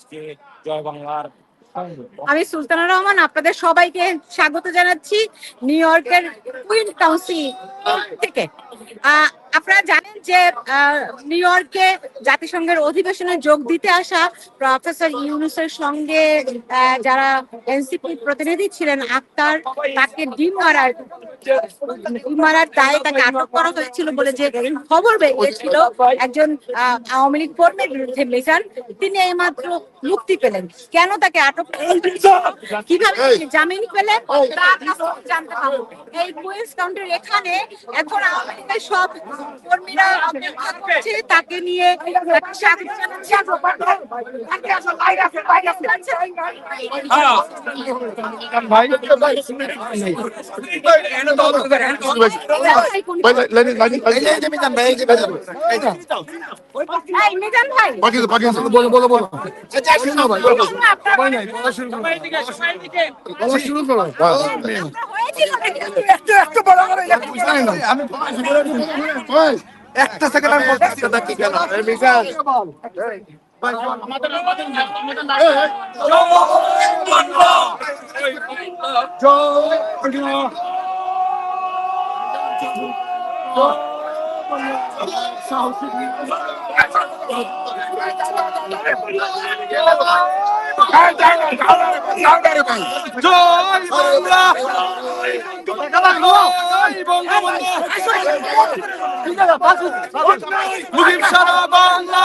আজকে জয় বাংলার আমি সুলতানা রহমান, আপনাদের সবাইকে স্বাগত জানাচ্ছি নিউ ইয়র্কের কুইন কাউন্সিল থেকে। আপনারা জানেন যে নিউ ইয়র্কে জাতিসংঘের অধিবেশনে যোগ দিতে আসা প্রফেসর ইউনুসের সঙ্গে যারা এনসিপি প্রতিনিধি ছিলেন আক্তার তাকে ডিম মারার ডিম মারার দায়ে তাকে আটক করা হয়েছিল বলে যে খবর বেরিয়েছিল। একজন আওয়ামী লীগ কর্মীর বিরুদ্ধে মিজান তিনি এইমাত্র মুক্তি পেলেন। কেন তাকে আটক কীভাবে জামিন পেলেন? তার জানতে পারব। এই কুইন্স কাউন্টির এখানে এখন আওয়ামী লীগের সব কর্মীরা অপেক্ষা করছে তাকে নিয়ে আমি ভাই একটা সেকেন্ড আমি বলতেছি ওটা কি বিকাশ জয় বাংলা মুজিব সারা বাংলা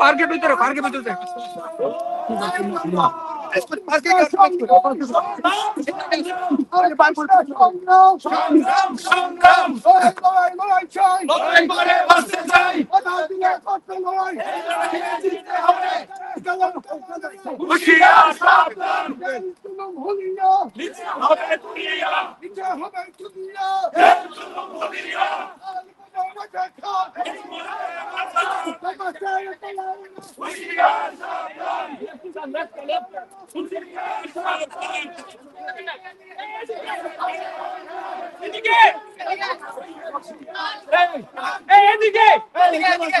পার্কের ভিতরে পার্কের ভিতরে সাবধান হুশিয়ার সাবধান তুলম হলিয়া নিচে হবে দুনিয়া নিচে হবে দুনিয়া এই তুলম হলিয়া হুশিয়ার সাবধান হুশিয়ার সাবধান এদিকে এদিকে এদিকে এদিকে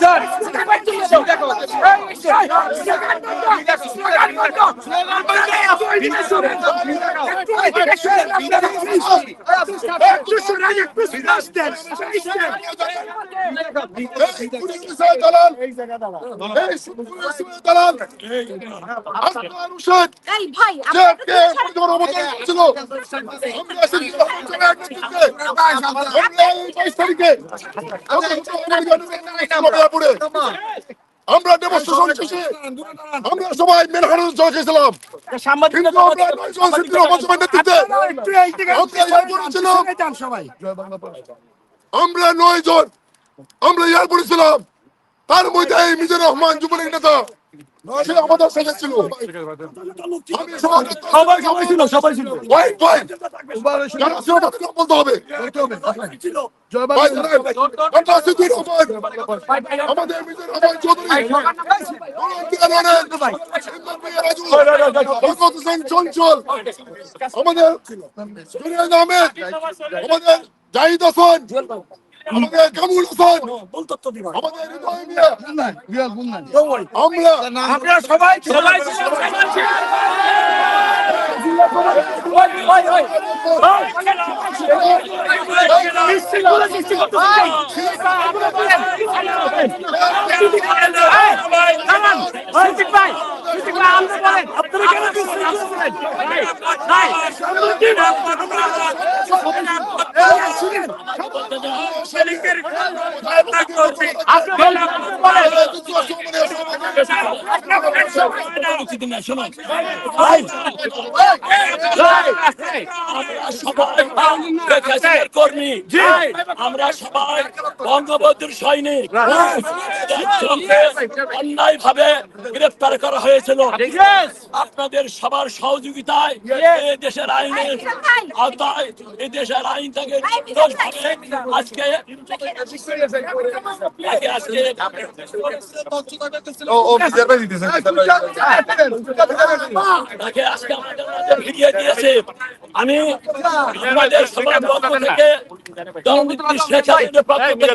যান Hey! এই ভাই আমরা ডেমনস্ট্রেশন শেষে আমরা সবাই মেন হারুন চলে আমরা নয় জন আমরা এয়ারপোর্টে ছিলাম তার মধ্যে মিজানুর রহমান যুবলীগ নেতা সে আমাদের সাথে ছিল। সবাই সবাই ছিল সবাই ছিল। ওয়াই ওয়াই যারা ছিল তাদেরকে বলতে হবে। ভাই জানেন, ডক্টর সিদ্দিক রহমান, আমাদের মিজানুর রহমান চৌধুরী। ভলান্টিয়ার অনেক, ইমরান ভাইয়া রাজু, বরকত হোসেন চঞ্চল। আমাদের আমাদের জাহিদ হাসান। আমাদের কামুল হাসান আমাদের হৃদয় মিয়া আমরা আপনারা সবাই সবাই কর্মী আমরা সবাই বঙ্গবন্ধুর সৈনিক অন্যায় ভাবে গ্রেফতার করা হয়েছিল আপনাদের সবার সহযোগিতায় এই দেশের আইনের আওতায় এই দেশের আইন থেকে আজকে আমি আমাদের সবার পক্ষ থেকে জননেত্রী শেখ হাসিনার পক্ষ থেকে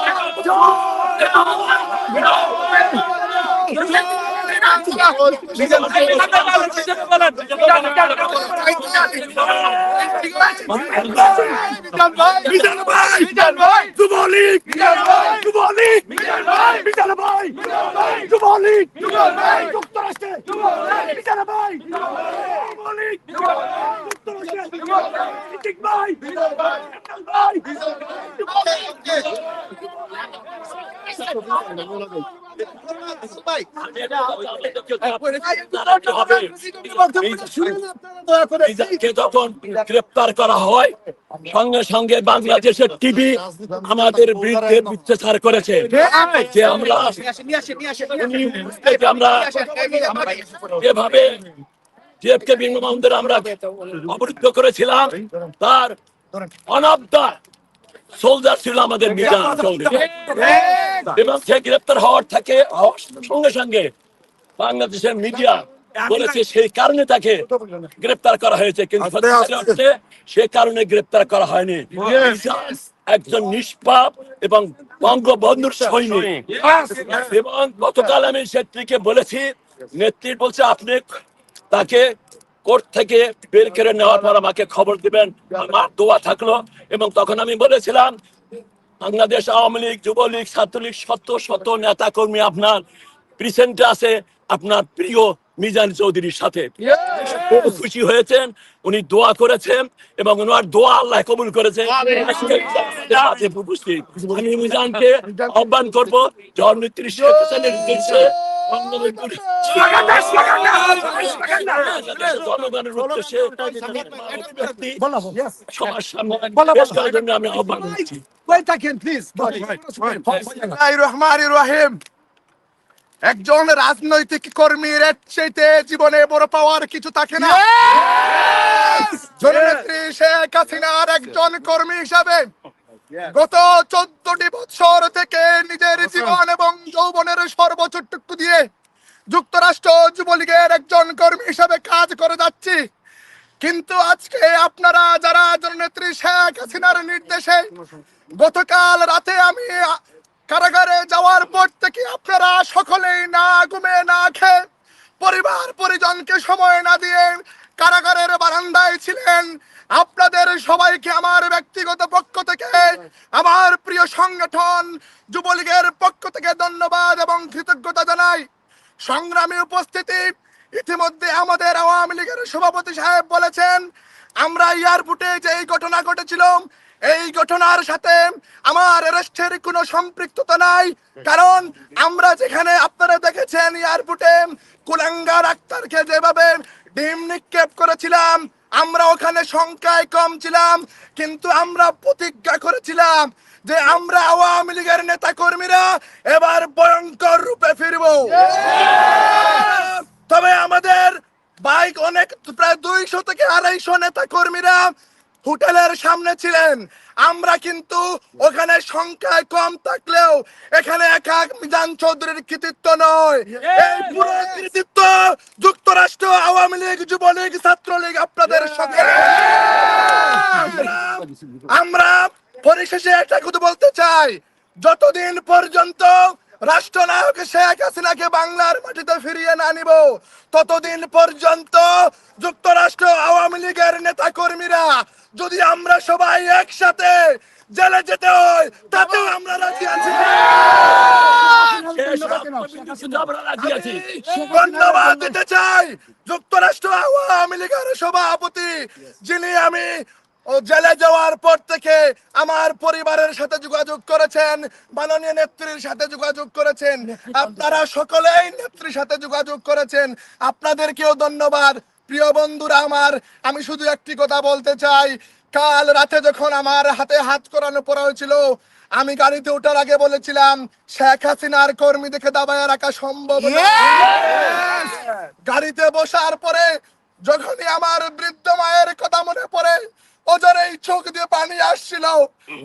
দৃষ্টি দৃষ্টি সহযোগিতা করেছেন। মিজানকে গ্রেপ্তার করা হয়, সঙ্গে সঙ্গে বাংলাদেশের টিভি, আমাদের বিরুদ্ধে করেছে যে আমরা আমরা বিমানবন্দর আমরা অবরুদ্ধ করেছিলাম, তার অনাবদা সোলজার ছিল আমাদের মিজান চৌধুরী এবং সে গ্রেপ্তার হওয়ার থেকে সঙ্গে সঙ্গে বাংলাদেশের মিডিয়া বলেছে সেই কারণে তাকে গ্রেপ্তার করা হয়েছে। কিন্তু সে কারণে গ্রেপ্তার করা হয়নি। একজন নিষ্পাপ এবং বঙ্গবন্ধুর সৈনিক। এবং গতকাল আমি নেত্রীকে বলেছি নেত্রী বলছে আপনি তাকে কোর্ট থেকে বের করে নেওয়ার পর আমাকে খবর দিবেন আমার দোয়া থাকল। এবং তখন আমি বলেছিলাম বাংলাদেশ আওয়ামী লীগ যুবলীগ ছাত্রলীগ শত শত নেতা কর্মী আপনার প্রিসেন্টে আছে আপনার প্রিয় মিজান চৌধুরীর সাথে। খুব খুশি হয়েছেন উনি দোয়া করেছেন এবং ওনার দোয়া আল্লাহ কবুল করেছে। আমি মিজানকে আহ্বান করব উদ্দেশ্যে। বঙ্গবন্ধুর জনগণের উদ্দেশ্যে সবার সামনে পেশ করার জন্য আমি আহ্বান করছি বিসমিল্লাহির রহমানির রহিম একজন রাজনৈতিক কর্মীর চাইতে জীবনে বড় পাওয়ার কিছু থাকে না জননেত্রী শেখ হাসিনার একজন কর্মী হিসাবে গত চোদ্দটি বছর থেকে নিজের জীবন এবং যৌবনের সর্বোচ্চটুকু দিয়ে যুক্তরাষ্ট্র যুবলীগের একজন কর্মী হিসাবে কাজ করে যাচ্ছি। কিন্তু আজকে আপনারা যারা জননেত্রী শেখ হাসিনার নির্দেশে গতকাল রাতে আমি কারাগারে যাওয়ার পর থেকে আপনারা সকলেই না ঘুমে না খেয়ে পরিবার পরিজনকে সময় না দিয়ে কারাগারের বারান্দায় ছিলেন। আপনাদের সবাইকে আমার ব্যক্তিগত পক্ষ থেকে, আমার প্রিয় সংগঠন যুবলীগের পক্ষ থেকে ধন্যবাদ এবং কৃতজ্ঞতা জানাই। সংগ্রামী উপস্থিতি, ইতিমধ্যে আমাদের আওয়ামী লীগের সভাপতি সাহেব বলেছেন, আমরা এয়ারপোর্টে যে এই ঘটনা ঘটেছিল, এই ঘটনার সাথে আমার অ্যারেস্টের কোনো সম্পৃক্ততা নাই। কারণ আমরা যেখানে আপনারা দেখেছেন এয়ারপোর্টে কুলাঙ্গার আক্তারকে যেভাবে ডিম নিক্ষেপ করেছিলাম। আমরা ওখানে সংখ্যায় কম ছিলাম, কিন্তু আমরা প্রতিজ্ঞা করেছিলাম যে আমরা আওয়ামী লীগের নেতা কর্মীরা এবার ভয়ঙ্কর রূপে ফিরবো। তবে আমাদের বাইক অনেক, প্রায় দুইশো থেকে আড়াইশো নেতা কর্মীরা হোটেলের সামনে ছিলেন। আমরা কিন্তু ওখানে সংখ্যায় কম থাকলেও এখানে একা মিজান চৌধুরীর কৃতিত্ব নয়। এই পুরো কৃতিত্ব যুক্তরাষ্ট্র আওয়ামী লীগ যুবলীগ ছাত্রলীগ আপনাদের সকলে আমরা- আমরা পরিশেষে একটা কথা বলতে চাই। যতদিন পর্যন্ত রাষ্ট্রনায়ক শেখ হাসিনাকে বাংলার মাটিতে ফিরিয়ে না নিব। ততদিন পর্যন্ত যুক্তরাষ্ট্র আওয়ামী লীগের নেতা কর্মীরা যদি আমরা সবাই একসাথে জেলে যেতে হয় তাতেও আমরা রাজি আছি। আমরা রাজি আছি। ধন্যবাদ দিতে চাই যুক্তরাষ্ট্র আওয়ামী লীগের সভাপতি যিনি আমি ও জেলে যাওয়ার পর থেকে আমার পরিবারের সাথে যোগাযোগ করেছেন মাননীয় নেত্রীর সাথে যোগাযোগ করেছেন। আপনারা সকলেই নেত্রীর সাথে যোগাযোগ করেছেন। আপনাদেরকেও ধন্যবাদ। প্রিয় বন্ধুরা আমার আমি শুধু একটি কথা বলতে চাই। কাল রাতে যখন আমার হাতে হাত করানো পড়া হয়েছিল আমি গাড়িতে ওঠার আগে বলেছিলাম শেখ হাসিনার কর্মী দেখে দাবায় রাখা সম্ভব গাড়িতে বসার পরে যখনই আমার বৃদ্ধ মায়ের কথা মনে পড়ে ওজরেই চোখ দিয়ে পানি আসছিল।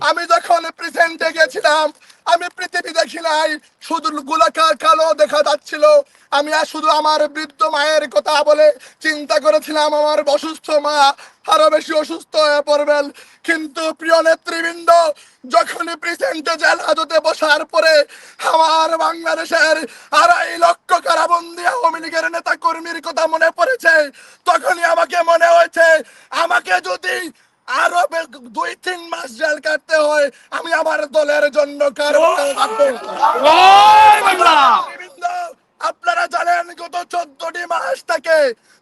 আমি যখন প্রেজেন্টে গেছিলাম, আমি পৃথিবী দেখি নাই, শুধু গোলাকার কালো দেখা যাচ্ছিল। আমি আর শুধু আমার বৃদ্ধ মায়ের কথা বলে চিন্তা করেছিলাম, আমার অসুস্থ মা আরও বেশি অসুস্থ হয়ে পড়বেন। কিন্তু প্রিয় নেতৃবৃন্দ, যখনই প্রেসেন্টে জেল হাজতে বসার পরে আমার বাংলাদেশের আড়াই লক্ষ কারাবন্দি আওয়ামী লীগের নেতা কর্মীর কথা মনে পড়েছে, তখনই আমাকে মনে হয়েছে, আমাকে যদি আরও দুই তিন মাস জেল কাটতে হয়। আমি আমার দলের জন্য আপনারা জানেন গত চোদ্দটি মাস থেকে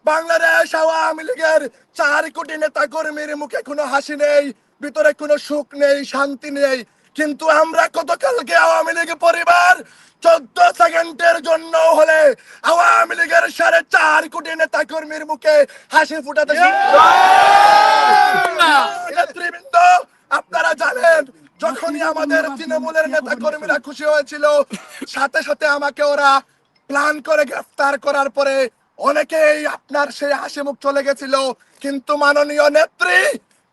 বাংলাদেশ আওয়ামী লীগের চার কোটি নেতা কর্মীর মুখে কোনো হাসি নেই ভিতরে কোনো সুখ নেই শান্তি নেই। কিন্তু আমরা গতকালকে আওয়ামী লীগ পরিবার চোদ্দ সেকেন্ডের জন্য হলে আওয়ামী লীগের সাড়ে চার কোটি নেতা কর্মীর মুখে হাসি ফুটাতে নেতৃবৃন্দ আপনারা জানেন যখনই আমাদের তৃণমূলের নেতা কর্মীরা খুশি হয়েছিল সাথে সাথে আমাকে ওরা প্ল্যান করে গ্রেফতার করার পরে অনেকেই আপনার সেই হাসি মুখ চলে গেছিল। কিন্তু মাননীয় নেত্রী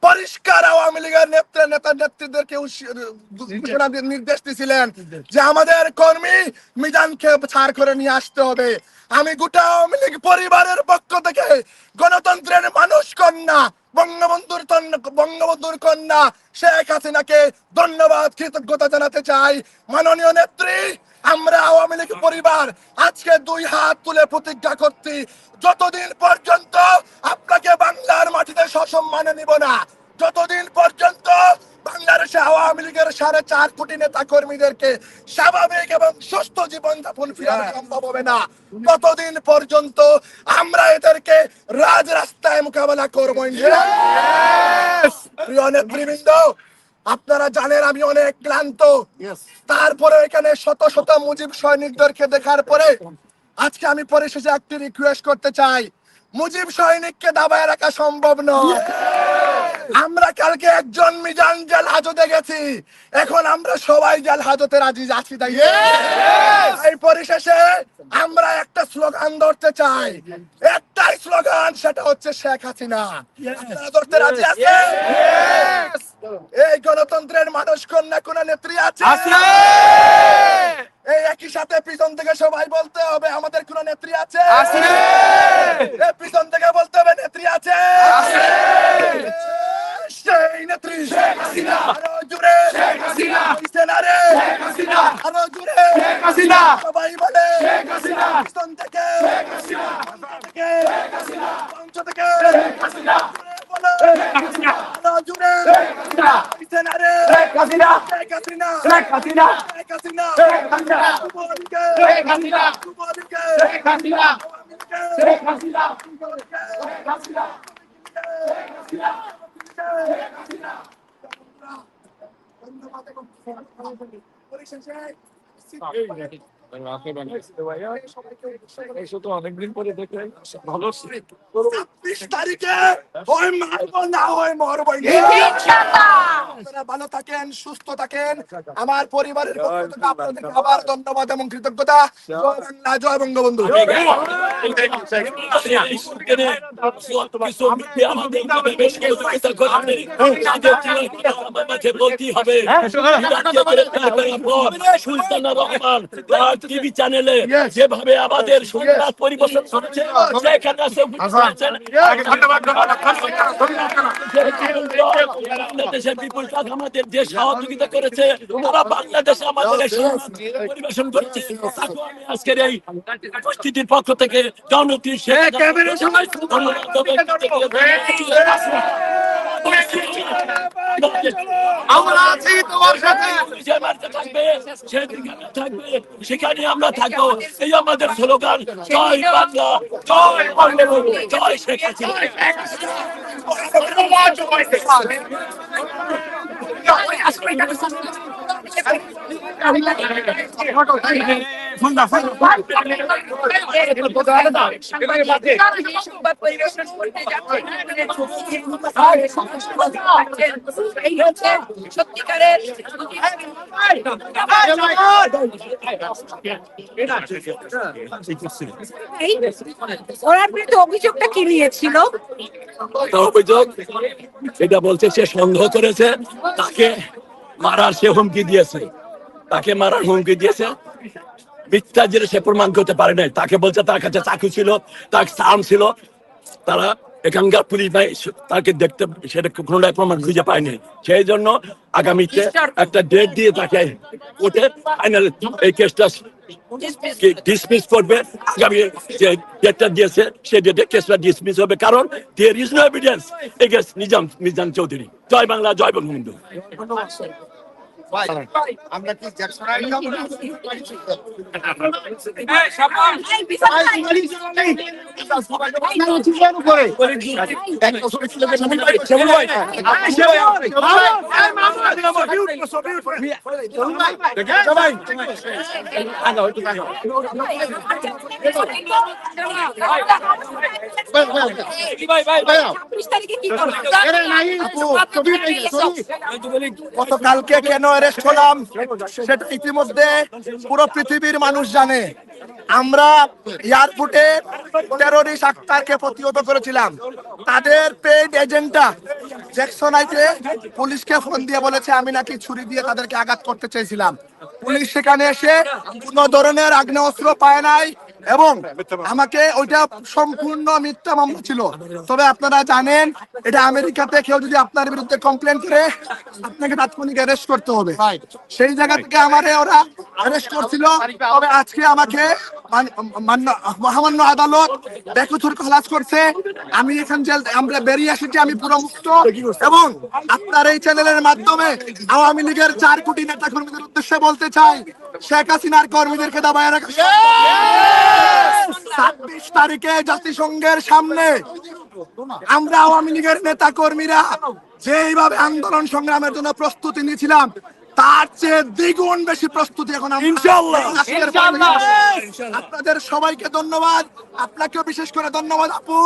পরিষ্কার আওয়ামী লীগের নেত্রী নেতা নেত্রীদেরকে নির্দেশ দিয়েছিলেন যে আমাদের কর্মী মিজানকে ছাড় করে নিয়ে আসতে হবে। আমি গোটা আওয়ামী লীগ পরিবারের পক্ষ থেকে গণতন্ত্রের মানুষ কন্যা বঙ্গবন্ধুর বঙ্গবন্ধুর কন্যা শেখ হাসিনাকে ধন্যবাদ কৃতজ্ঞতা জানাতে চাই। মাননীয় নেত্রী আমরা আওয়ামী লীগ পরিবার আজকে দুই হাত তুলে প্রতিজ্ঞা করছি যতদিন পর্যন্ত আপনাকে বাংলার মাটিতে সসম্মানে নিব না যতদিন পর্যন্ত বাংলাদেশে আওয়ামী লীগের সাড়ে চার কোটি নেতা কর্মীদেরকে স্বাভাবিক এবং সুস্থ জীবন যাপন ফিরানো সম্ভব হবে না ততদিন পর্যন্ত আমরা এদেরকে রাজ রাস্তায় মোকাবেলা করব প্রিয় নেতৃবৃন্দ আপনারা জানেন আমি অনেক ক্লান্ত। তারপরে এখানে শত শত মুজিব সৈনিকদেরকে দেখার পরে আজকে আমি পরিশেষে একটি রিকোয়েস্ট করতে চাই মুজিব সৈনিককে দাবায় রাখা সম্ভব নয়। আমরা কালকে একজন মিজান জেল হাজতে গেছি। এখন আমরা সবাই জেল হাজতে রাজি আছি তাই এই পরিশেষে আমরা একটা স্লোগান ধরতে চাই। একটাই স্লোগান সেটা হচ্ছে শেখ হাসিনা। ধরতে রাজি আছে এই গণতন্ত্রের মানুষ কন্যা কোন নেত্রী আছে? এই একই সাথে পিছন থেকে সবাই বলতে হবে আমাদের কোন নেত্রী আছে? পিছন থেকে বলতে হবে নেত্রী আছে! সেই নেত্রী আরও জুড়ে হইছে না রে আরও জুড়ে সবাই বলে পিছন থেকে থেকে মঞ্চ থেকে জুড়ে বলো আরও জুড়ে হইছে না রে শেখ হাসিনা শেখ হাসিনা যুবলীগে যুবলীগে অনেকদিন পরে দেখলেন ভালো ছাব্বিশ তারিখে হয় মারবো না হয় মরবো আপনারা ভালো থাকেন সুস্থ থাকেন। আমার পরিবারের পক্ষ আবার ধন্যবাদ এবং কৃতজ্ঞতা। জয় বাংলা জয় বঙ্গবন্ধু। হবে সুলতানা রহমান টিভি চ্যানেলে যেভাবে আমাদের সংবাদ পরিবেশন করেছে সেখানে বাংলাদেশের বিপুল আমাদের যে সহযোগিতা করেছে তারা বাংলাদেশে আমাদের পরিবেশন করেছে আজকের এই উপস্থিতির পক্ষ থেকে জনপ্রিয় আমরা আছি তোমার সাথে যে মারতে থাকবে সেদিকে থাকবে সেখানে আমরা থাকব এই আমাদের স্লোগান জয় বাংলা জয় বঙ্গবন্ধু জয় শেখ হাসিনা সংবাদ পরিবেশন এটা বলছে সে সন্দেহ করেছে, তাকে মারার সে হুমকি দিয়েছে। তাকে মারার হুমকি দিয়েছে। মিথ্যা যে সে প্রমাণ করতে পারে নাই। তাকে বলছে তার কাছে চাকু ছিল, তার সাম ছিল। তারা এখানকার পুলিশ ভাই তাকে দেখতে সেটা কোনোটাই প্রমাণ খুঁজে পায়নি সেই জন্য আগামীতে একটা ডেট দিয়ে তাকে কোর্টে ফাইনাল এই কেসটা ডিসমিস করবে। আগামী যে ডেটটা দিয়েছে সেই ডেটে কেসটা ডিসমিস হবে। কারণ there is no evidence against Nizam Nizam Chowdhury. জয় বাংলা জয় বঙ্গবন্ধু। আমরা কি জ্যাকসন গতকালকে কেন অ্যারেস্ট হলাম। সেটা ইতিমধ্যে পুরো পৃথিবীর মানুষ জানে। আমরা এয়ারপোর্টে টেরোরিস্ট আক্তারকে প্রতিহত করেছিলাম। তাদের পেড এজেন্টটা জ্যাকসনাইতে পুলিশকে ফোন দিয়ে বলেছে, আমি নাকি ছুরি দিয়ে তাদেরকে আঘাত করতে চেয়েছিলাম। পুলিশ সেখানে এসে কোন ধরনের আগ্নেয়াস্ত্র পায় নাই। এবং আমাকে ওইটা সম্পূর্ণ মিথ্যা মামলা ছিল। তবে আপনারা জানেন এটা আমেরিকাতে কেউ যদি আপনার বিরুদ্ধে কমপ্লেন করে আপনাকে তাৎক্ষণিক অ্যারেস্ট করতে হবে। সেই জায়গা থেকে আমারে ওরা অ্যারেস্ট করছিল। তবে আজকে আমাকে মহামান্য আদালত বেকথুর খালাস করছে। আমি এখান জেল আমরা বেরিয়ে এসেছি আমি পুরো মুক্ত। এবং আপনার এই চ্যানেলের মাধ্যমে আওয়ামী লীগের চার কোটি নেতা কর্মীদের উদ্দেশ্যে বলতে চাই শেখ হাসিনার কর্মীদেরকে দাবায় রাখা ছাব্বিশ তারিখে জাতিসংঘের সামনে আমরা আওয়ামী লীগের নেতা কর্মীরা যেইভাবে আন্দোলন সংগ্রামের জন্য প্রস্তুতি নিয়েছিলাম তার চেয়ে দ্বিগুণ বেশি প্রস্তুতি এখন। আপনাদের সবাইকে ধন্যবাদ। আপনাকেও বিশেষ করে ধন্যবাদ আপু।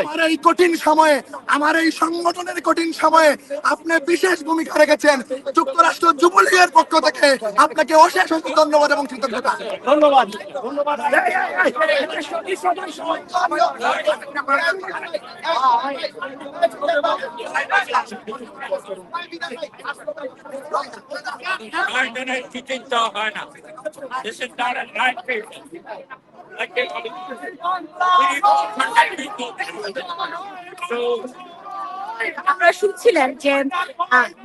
আমার এই কঠিন সময়ে আমার এই সংগঠনের কঠিন সময়ে আপনি বিশেষ ভূমিকা রেখেছেন। যুক্তরাষ্ট্র যুবলীগের পক্ষ থেকে আপনাকে অশেষ অশেষ ধন্যবাদ এবং কৃতজ্ঞতা। ধন্যবাদ। ধন্যবাদ। রাজধানীর চিন্তা হয় না This is not a night patient. Like they call it. We all protect people. So আপনারা শুনছিলেন যে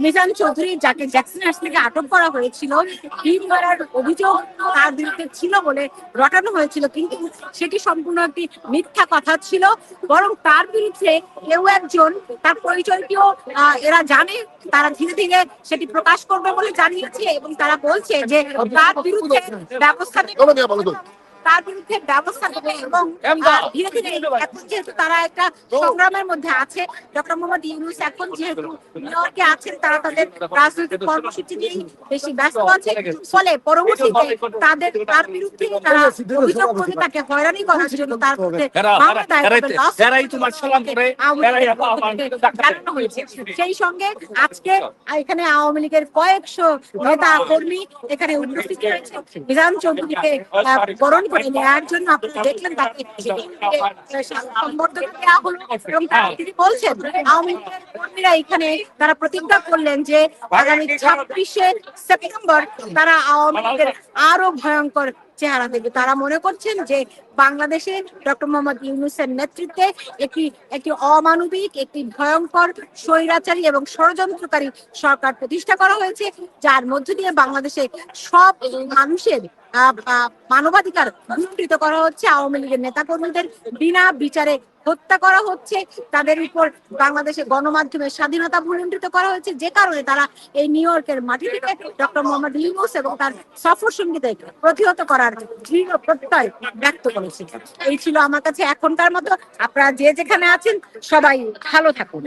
মিজান চৌধুরী যাকে জ্যাকসন হাউস থেকে আটক করা হয়েছিল ডিম মারার অভিযোগ তার বিরুদ্ধে ছিল বলে রটানো হয়েছিল, কিন্তু সেটি সম্পূর্ণ একটি মিথ্যা কথা ছিল। বরং তার বিরুদ্ধে কেউ একজন, তার পরিচয়টিও এরা জানে, তারা ধীরে ধীরে সেটি প্রকাশ করবে বলে জানিয়েছে এবং তারা বলছে যে, তার বিরুদ্ধে ব্যবস্থা তার বিরুদ্ধে ব্যবস্থা নেবে এবং ধীরে ধীরে এখন যেহেতু তারা একটা সংগ্রামের মধ্যে আছে ডক্টর মোহাম্মদ ইউনুস এখন যেহেতু নিউ ইয়র্কে আছেন তারা তাদের রাজনৈতিক কর্মসূচি নিয়ে বেশি ব্যস্ত আছে ফলে পরবর্তীতে তাদের তার বিরুদ্ধে তারা অভিযোগ করে তাকে হয়রানি করার জন্য তার করে, সেই সঙ্গে আজকে এখানে আওয়ামী লীগের কয়েকশো নেতা কর্মী এখানে উপস্থিত হয়েছে বিধান চৌধুরীকে বরণ করে নেওয়ার জন্য আপনারা দেখলেন তাকে সম্বর্ধনা দেওয়া হলো এবং তারা- তিনি বলছেন আওয়ামী লীগের কর্মীরা এখানে তারা প্রতিজ্ঞা করলেন যে আগামী ছাব্বিশে সেপ্টেম্বর তারা আওয়ামী লীগের আরও ভয়ঙ্কর চেহারা দেবে তারা মনে করছেন যে বাংলাদেশে ডক্টর মোহাম্মদ ইউনুসের নেতৃত্বে একটি একটি অমানবিক একটি ভয়ঙ্কর স্বৈরাচারী এবং ষড়যন্ত্রকারী সরকার প্রতিষ্ঠা করা হয়েছে যার মধ্য দিয়ে বাংলাদেশে সব মানুষের মানবাধিকার লুণ্ঠিত করা হচ্ছে। আওয়ামী লীগের নেতাকর্মীদের বিনা বিচারে হত্যা করা হচ্ছে। তাদের উপর বাংলাদেশে গণমাধ্যমের স্বাধীনতা ভুলুণ্ঠিত করা হয়েছে যে কারণে তারা এই নিউ ইয়র্কের মাটি থেকে ডক্টর মোহাম্মদ ইউনুস এবং তার সফর সঙ্গীতে প্রতিহত করার দৃঢ় প্রত্যয় ব্যক্ত করেছে। এই ছিল আমার কাছে এখনকার মতো। আপনারা যে যেখানে আছেন, সবাই ভালো থাকুন।